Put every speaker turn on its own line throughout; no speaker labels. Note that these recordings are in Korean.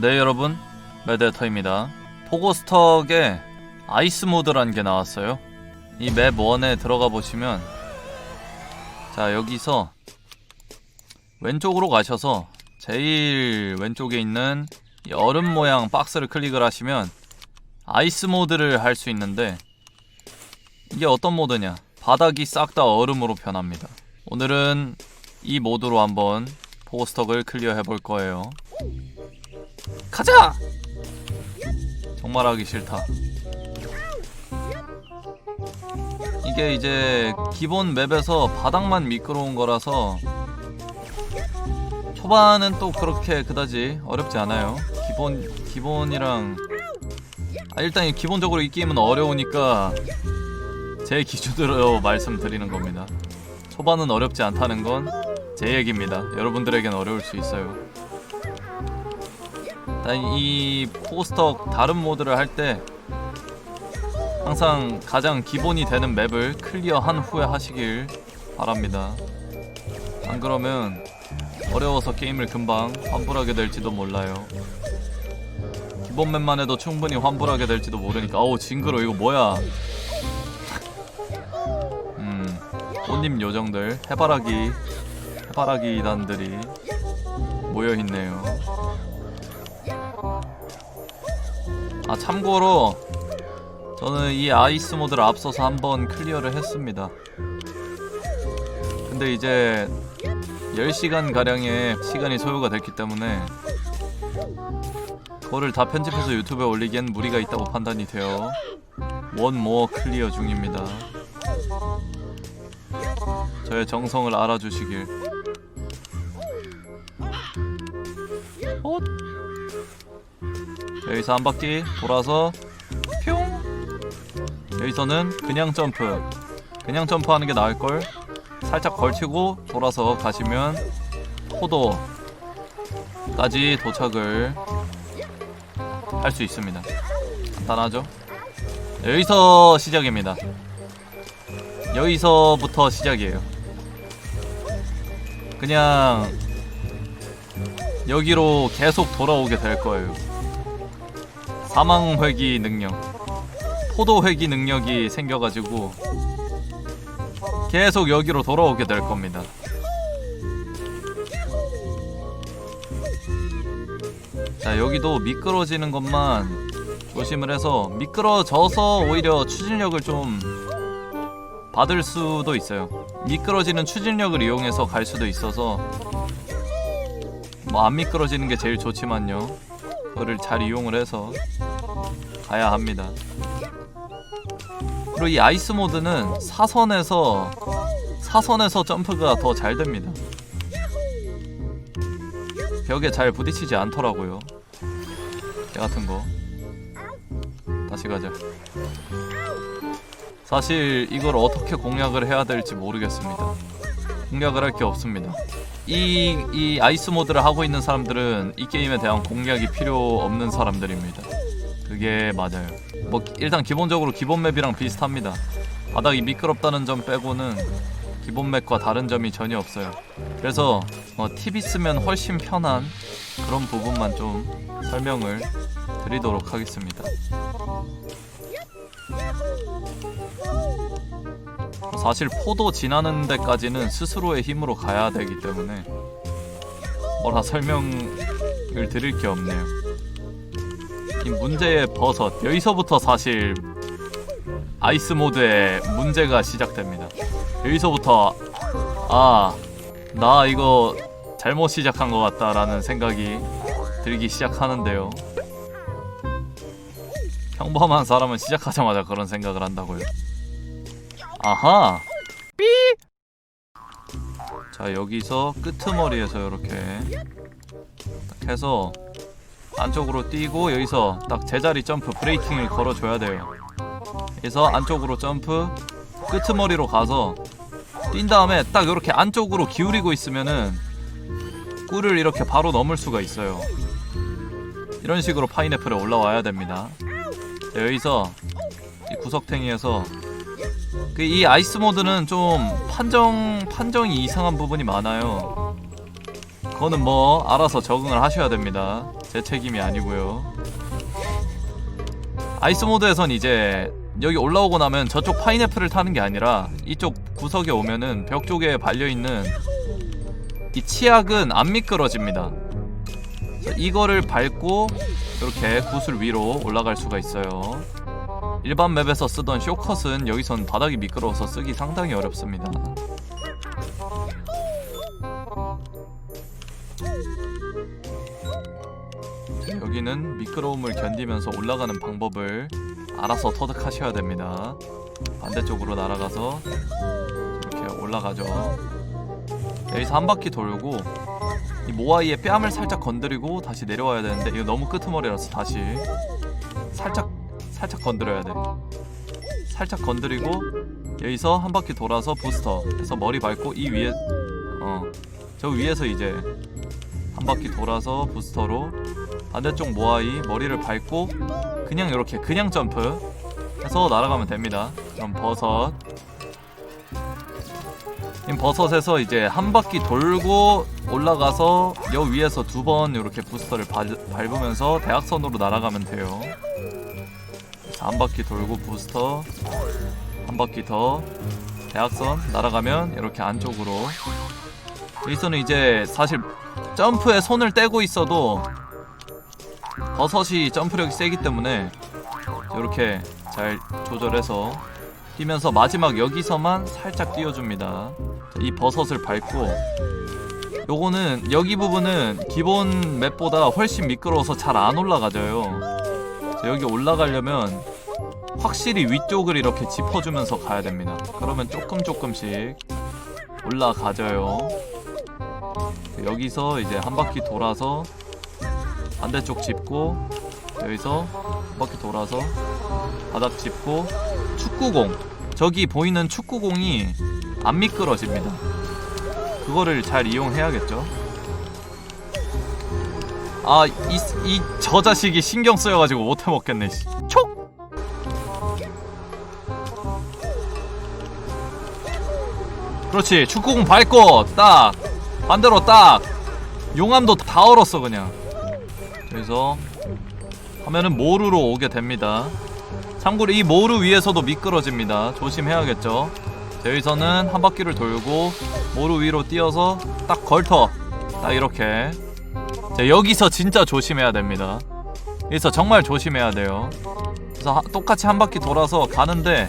네 여러분. 매드터입니다. 포고스턱에 아이스 모드라는 게 나왔어요. 이맵 1에 들어가 보시면 자 여기서 왼쪽으로 가셔서 제일 왼쪽에 있는 이 얼음 모양 박스를 클릭을 하시면 아이스 모드를 할 수 있는데 이게 어떤 모드냐? 바닥이 싹 다 얼음으로 변합니다. 오늘은 이 모드로 한번 포고스턱을 클리어 해볼 거예요 가자! 정말 하기 싫다. 이게 이제 기본 맵에서 바닥만 미끄러운 거라서 초반은 또 그렇게 그다지 어렵지 않아요. 기본 기본이랑 아 일단 이 기본적으로 이 게임은 어려우니까 제 기준으로 말씀드리는 겁니다. 초반은 어렵지 않다는 건 제 얘기입니다. 여러분들에겐 어려울 수 있어요. 이 포스터 다른 모드를 할 때 항상 가장 기본이 되는 맵을 클리어한 후에 하시길 바랍니다. 안 그러면 어려워서 게임을 금방 환불하게 될지도 몰라요. 기본 맵만 해도 충분히 환불하게 될지도 모르니까 어우 징그러 이거 뭐야 음 꽃님 요정들 해바라기 해바라기 단들이 모여있네요 아 참고로 저는 이 아이스 모드를 앞서서 한번 클리어를 했습니다. 근데 이제 10시간 가량의 시간이 소요가 됐기 때문에 그거를 다 편집해서 유튜브에 올리기엔 무리가 있다고 판단이 되어 원모어 클리어 중입니다. 저의 정성을 알아주시길. 여기서 한 바퀴 돌아서 뿅! 여기서는 그냥 점프. 그냥 점프하는 게 나을걸. 살짝 걸치고 돌아서 가시면 포도까지 도착을 할 수 있습니다. 간단하죠? 여기서 시작입니다. 여기서부터 시작이에요. 그냥 여기로 계속 돌아오게 될 거예요 사망 회기 능력, 포도 회기 능력이 생겨가지고 계속 여기로 돌아오게 될 겁니다. 자 여기도 미끄러지는 것만 조심을 해서 미끄러져서 오히려 추진력을 좀 받을 수도 있어요. 미끄러지는 추진력을 이용해서 갈 수도 있어서 뭐 안 미끄러지는 게 제일 좋지만요. 그거를 잘 이용을 해서 가야 합니다. 그리고 이 아이스 모드는 사선에서 사선에서 점프가 더 잘 됩니다. 벽에 잘 부딪히지 않더라고요. 개 같은 거. 다시 가자. 사실 이걸 어떻게 공략을 해야 될지 모르겠습니다. 공략을 할 게 없습니다. 이, 이 아이스 모드를 하고 있는 사람들은 이 게임에 대한 공략이 필요 없는 사람들입니다. 그게 맞아요. 뭐 일단 기본적으로 기본 맵이랑 비슷합니다. 바닥이 미끄럽다는 점 빼고는 기본 맵과 다른 점이 전혀 없어요. 그래서 뭐팁 있으면 훨씬 편한 그런 부분만 좀 설명을 드리도록 하겠습니다. 사실 포도 지나는 데까지는 스스로의 힘으로 가야 되기 때문에 뭐라 설명을 드릴 게 없네요. 이 문제의 버섯 여기서부터 사실 아이스 모드의 문제가 시작됩니다. 여기서부터 아 나 이거 잘못 시작한 것 같다라는 생각이 들기 시작하는데요. 평범한 사람은 시작하자마자 그런 생각을 한다고요. 아하. 삐. 자 여기서 끄트머리에서 이렇게 딱 해서 안쪽으로 뛰고 여기서 딱 제자리 점프 브레이킹을 걸어줘야 돼요. 그래서 안쪽으로 점프 끄트머리로 가서 뛴 다음에 딱 이렇게 안쪽으로 기울이고 있으면은 꿀을 이렇게 바로 넘을 수가 있어요. 이런 식으로 파인애플에 올라와야 됩니다. 자, 여기서 이 구석탱이에서 그 이 아이스 모드는 좀 판정 판정이 이상한 부분이 많아요. 그거는 뭐 알아서 적응을 하셔야 됩니다. 제 책임이 아니고요. 아이스 모드에선 이제 여기 올라오고 나면 저쪽 파인애플을 타는 게 아니라 이쪽 구석에 오면은 벽 쪽에 발려 있는 이 치약은 안 미끄러집니다. 이거를 밟고 이렇게 구슬 위로 올라갈 수가 있어요. 일반 맵에서 쓰던 쇼컷은 여기선 바닥이 미끄러워서 쓰기 상당히 어렵습니다. 여기는 미끄러움을 견디면서 올라가는 방법을 알아서 터득하셔야 됩니다. 반대쪽으로 날아가서 이렇게 올라가죠. 여기서 한 바퀴 돌고 이 모아이의 뺨을 살짝 건드리고 다시 내려와야 되는데 이거 너무 끄트머리라서 다시 살짝 살짝 건드려야 돼. 살짝 건드리고 여기서 한 바퀴 돌아서 부스터 해서 머리 밟고 이 위에 어 저 위에서 이제 한 바퀴 돌아서 부스터로 반대쪽 모아이 머리를 밟고 그냥 이렇게 그냥 점프 해서 날아가면 됩니다. 그럼 버섯 이 버섯에서 이제 한 바퀴 돌고 올라가서 여 위에서 두 번 이렇게 부스터를 밟- 밟으면서 대각선으로 날아가면 돼요. 한 바퀴 돌고 부스터 한 바퀴 더 대각선 날아가면 이렇게 안쪽으로 여기서는 이제 사실 점프에 손을 떼고 있어도 버섯이 점프력이 세기 때문에 이렇게 잘 조절해서 뛰면서 마지막 여기서만 살짝 띄워줍니다. 자, 이 버섯을 밟고 요거는 여기 부분은 기본 맵보다 훨씬 미끄러워서 잘 안 올라가져요. 자, 여기 올라가려면 확실히 위쪽을 이렇게 짚어주면서 가야 됩니다. 그러면 조금 조금씩 올라가져요. 여기서 이제 한 바퀴 돌아서 반대쪽 짚고 여기서 한 바퀴 돌아서 바닥 짚고 축구공 저기 보이는 축구공이 안 미끄러집니다. 그거를 잘 이용해야겠죠. 아, 이, 이저 자식이 신경 쓰여가지고 못해 먹겠네. 씨. 촉! 그렇지. 축구공 밟고 딱 반대로 딱 용암도 다 얼었어 그냥. 그래서 하면은 모루로 오게 됩니다. 참고로 이 모루 위에서도 미끄러집니다. 조심해야겠죠. 자, 여기서는 한 바퀴를 돌고 모루 위로 뛰어서 딱 걸터. 딱 이렇게. 자, 여기서 진짜 조심해야 됩니다. 여기서 정말 조심해야 돼요. 그래서 하- 똑같이 한 바퀴 돌아서 가는데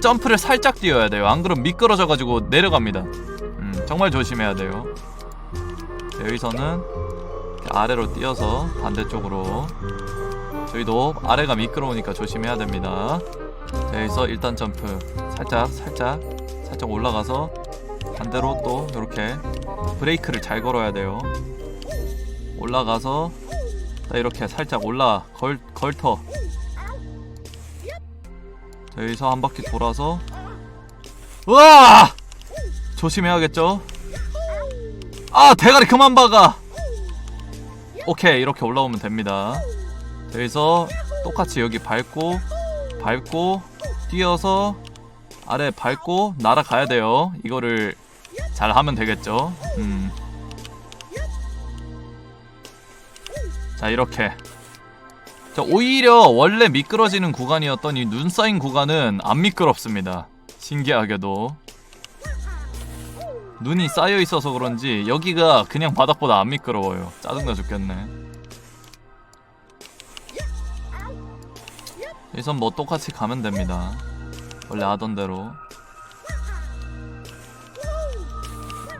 점프를 살짝 뛰어야 돼요. 안 그러면 미끄러져가지고 내려갑니다. 음, 정말 조심해야 돼요. 자, 여기서는 아래로 뛰어서 반대쪽으로 저희도 아래가 미끄러우니까 조심해야 됩니다. 자, 여기서 일단 점프 살짝 살짝 살짝 올라가서 반대로 또 이렇게 브레이크를 잘 걸어야 돼요. 올라가서 딱 이렇게 살짝 올라 걸 걸터. 자, 여기서 한 바퀴 돌아서 우와 조심해야겠죠. 아 대가리 그만 박아. 오케이 이렇게 올라오면 됩니다. 여기서 똑같이 여기 밟고 밟고 뛰어서 아래 밟고 날아가야 돼요. 이거를 잘 하면 되겠죠. 음. 자 이렇게. 자 오히려 원래 미끄러지는 구간이었던 이 눈 쌓인 구간은 안 미끄럽습니다. 신기하게도. 눈이 쌓여 있어서 그런지 여기가 그냥 바닥보다 안 미끄러워요. 짜증나 죽겠네. 여기선 뭐 똑같이 가면 됩니다. 원래 하던 대로.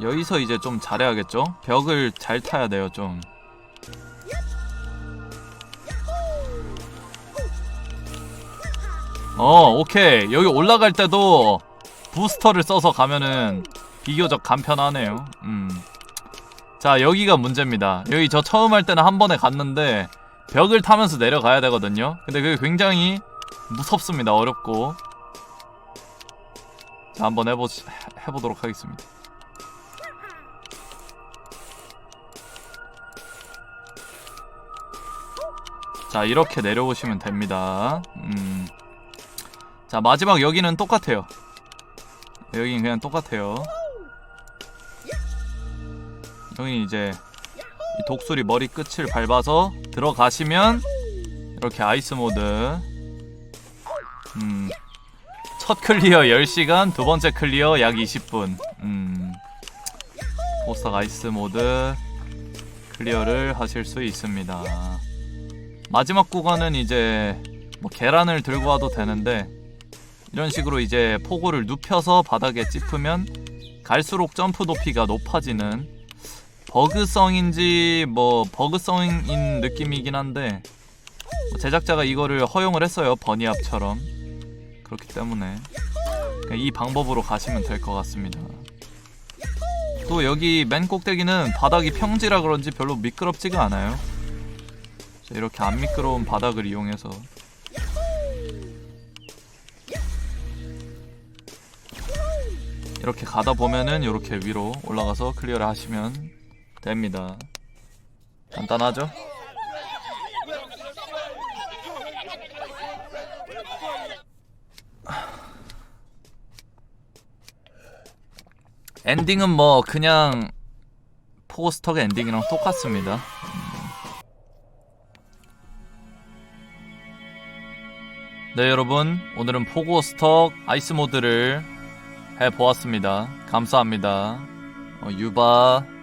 여기서 이제 좀 잘해야겠죠? 벽을 잘 타야 돼요, 좀. 어, 오케이. 여기 올라갈 때도 부스터를 써서 가면은 비교적 간편하네요. 음. 자, 여기가 문제입니다. 여기 저 처음 할 때는 한 번에 갔는데 벽을 타면서 내려가야 되거든요. 근데 그게 굉장히 무섭습니다. 어렵고. 자, 한번 해보 해보도록 하겠습니다. 자, 이렇게 내려오시면 됩니다. 음. 자, 마지막 여기는 똑같아요. 여긴 그냥 똑같아요. 여기 이제 이 독수리 머리 끝을 밟아서 들어가시면 이렇게 아이스 모드. 음, 첫 클리어 10시간 두 번째 클리어 약 20분. 음, 보석 아이스 모드 클리어를 하실 수 있습니다. 마지막 구간은 이제 뭐 계란을 들고 와도 되는데 이런 식으로 이제 포고를 눕혀서 바닥에 짚으면 갈수록 점프 높이가 높아지는 버그성인지 뭐 버그성인 느낌이긴 한데 뭐 제작자가 이거를 허용을 했어요 버니압처럼. 그렇기 때문에 이 방법으로 가시면 될 것 같습니다. 또 여기 맨 꼭대기는 바닥이 평지라 그런지 별로 미끄럽지가 않아요. 자, 이렇게 안 미끄러운 바닥을 이용해서. 이렇게 가다 보면은 이렇게 위로 올라가서 클리어를 하시면 됩니다. 간단하죠? 엔딩은 뭐 그냥 포스터의 엔딩이랑 똑같습니다. 네 여러분 오늘은 포고스톡 아이스 모드를 해보았습니다. 감사합니다. 어, 유바